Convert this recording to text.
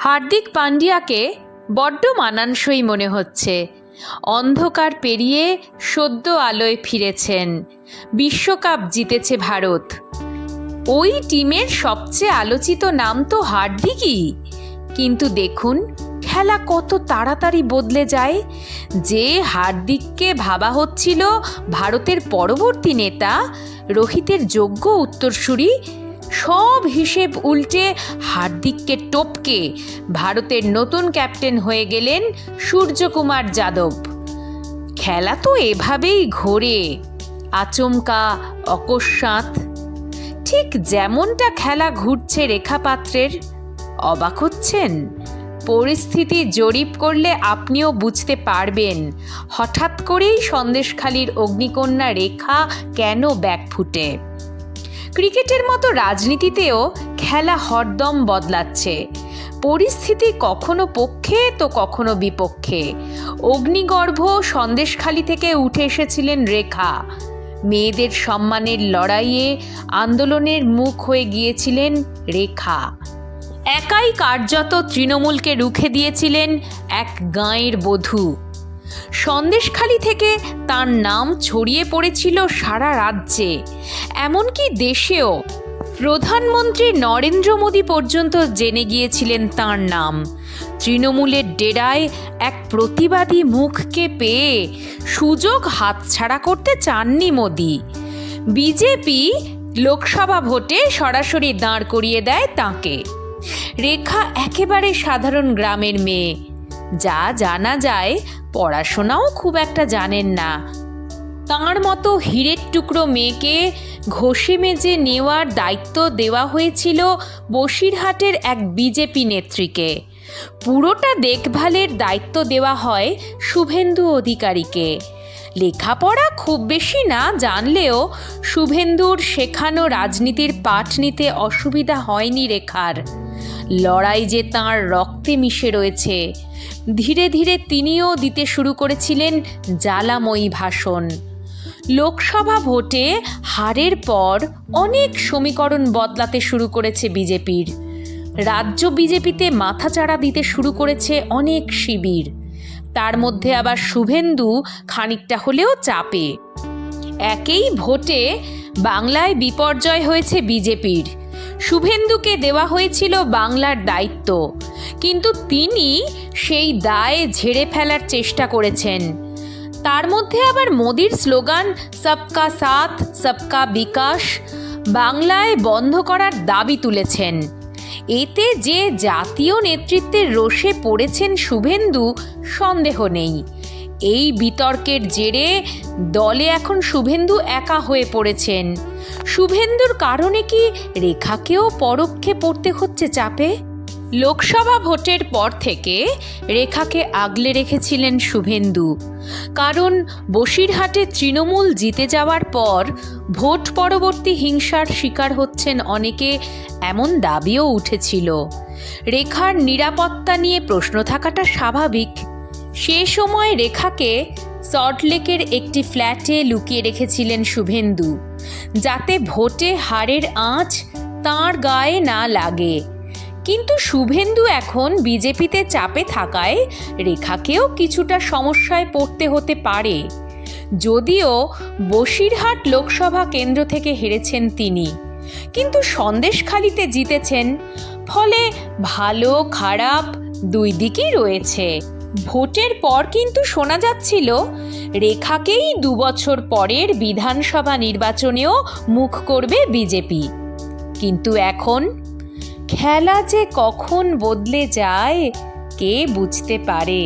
হার্দিক পান্ডিয়াকে বড্ড মানানসই মনে হচ্ছে। অন্ধকার পেরিয়ে সদ্য আলোয় ফিরেছেন। বিশ্বকাপ জিতেছে ভারত। ওই টিমের সবচেয়ে আলোচিত নাম তো হার্দিকই। কিন্তু দেখুন, খেলা কত তাড়াতাড়ি বদলে যায়। যে হার্দিককে ভাবা হচ্ছিল ভারতের পরবর্তী নেতা, রোহিতের যোগ্য উত্তরসূরি সব হিসেব উল্টে হার্দিককে টপকে ভারতের নতুন ক্যাপ্টেন হয়ে গেলেন সূর্যকুমার যাদব। খেলা তো এভাবেই ঘোরে, আচমকা অকস্মাৎ। ঠিক যেমনটা খেলা ঘুরছে রেখাপাত্রের, অবাক হচ্ছেন? পরিস্থিতি জরিপ করলে আপনিও বুঝতে পারবেন, হঠাৎ করেই সন্দেশখালির অগ্নিকন্যা রেখা কেন ব্যাকফুটে? ক্রিকেটের মতো রাজনীতিতেও খেলা হরদম বদলাচ্ছে। পরিস্থিতি কখনো পক্ষে তো কখনো বিপক্ষে। অগ্নিগর্ভ সন্দেশখালি থেকে উঠে এসেছিলেন রেখা। মেয়েদের সম্মানের লড়াইয়ে আন্দোলনের মুখ হয়ে গিয়েছিলেন রেখা। একাই কার্যত তৃণমূলকে রুখে দিয়েছিলেন এক গাঁয়ের বধূ। সন্দেশখালি থেকে তার নাম ছড়িয়ে পড়েছিল সারা রাজ্যে। এমনকি দেশেও প্রধানমন্ত্রী নরেন্দ্র মোদী পর্যন্ত জেনে গিয়েছিলেন তার নাম। তৃণমূলের ডেরায় এক প্রতিবাদী মুখকে পেয়ে সুযোগ হাতছাড়া করতে চাননি মোদী। বিজেপি লোকসভা ভোটে সরাসরি দাঁড় করিয়ে দেয় তাঁকে। রেখা একেবারে সাধারণ গ্রামের মেয়ে। যা জানা যায় পড়াশোনাও খুব একটা জানেন না। তাঁর মতো হীরের টুকরো মেয়েকে ঘষে মেজে নেওয়ার দায়িত্ব দেওয়া হয়েছিল বসিরহাটের এক বিজেপি নেত্রীকে। পুরোটা দেখভালের দায়িত্ব দেওয়া হয় শুভেন্দু অধিকারীকে। লেখাপড়া খুব বেশি না জানলেও শুভেন্দুর শেখানো রাজনীতির পাঠ নিতে অসুবিধা হয়নি রেখার। লড়াই যে তাঁর রক্তে মিশে রয়েছে ধীরে ধীরে তিনিও দিতে শুরু করেছিলেন জ্বালাময়ী ভাষণ। লোকসভা ভোটে হারের পর অনেক সমীকরণ বদলাতে শুরু করেছে বিজেপির। রাজ্য বিজেপিতে মাথাচাড়া দিতে শুরু করেছে অনেক শিবির। তার মধ্যে আবার শুভেন্দু খানিকটা হলেও চাপে। একেই ভোটে বাংলায় বিপর্যয় হয়েছে বিজেপির। শুভেন্দুকে দেওয়া হয়েছিল বাংলার দায়িত্ব। কিন্তু তিনি সেই দায় ঝেড়ে ফেলার চেষ্টা করেছেন। তার মধ্যে আবার মোদির স্লোগান, সবকা সাথ, সবকা বিকাশ বাংলায় বন্ধ করার দাবি তুলেছেন। এতে যে জাতীয় নেতৃত্বের রোষে পড়েছেন শুভেন্দু, সন্দেহ নেই। এই বিতর্কের জেরে দলে এখন শুভেন্দু একা হয়ে পড়েছেন। শুভেন্দুর কারণে কি রেখাকেও পরোক্ষে পড়তে হচ্ছে চাপে? লোকসভা ভোটের পর থেকে রেখাকে আগলে রেখেছিলেন শুভেন্দু। কারণ বসিরহাটে তৃণমূল জিতে যাওয়ার পর ভোট পরবর্তী হিংসার শিকার হচ্ছেন অনেকে এমন দাবিও উঠেছিল। রেখার নিরাপত্তা নিয়ে প্রশ্ন থাকাটা স্বাভাবিক। সে সময় রেখাকে সল্টলেকের একটি ফ্ল্যাটে লুকিয়ে রেখেছিলেন শুভেন্দু। যাতে ভোটে হারের আঁচ তাঁর গায়ে না লাগে। কিন্তু শুভেন্দু এখন বিজেপিতে চাপে থাকায় রেখাকেও কিছুটা সমস্যায় পড়তে হতে পারে। যদিও বসিরহাট লোকসভা কেন্দ্র থেকে হেরেছেন তিনি। কিন্তু সন্দেশখালিতে জিতেছেন। ফলে ভালো, খারাপ দুই দিকই রয়েছে। ভোটের পর কিন্তু শোনা যাচ্ছিল, রেখাকেই দুবছর পরের বিধানসভা নির্বাচনেও মুখ করবে বিজেপি। কিন্তু এখন খেলা যে কখন বদলে যায় কে বুঝতে পারে?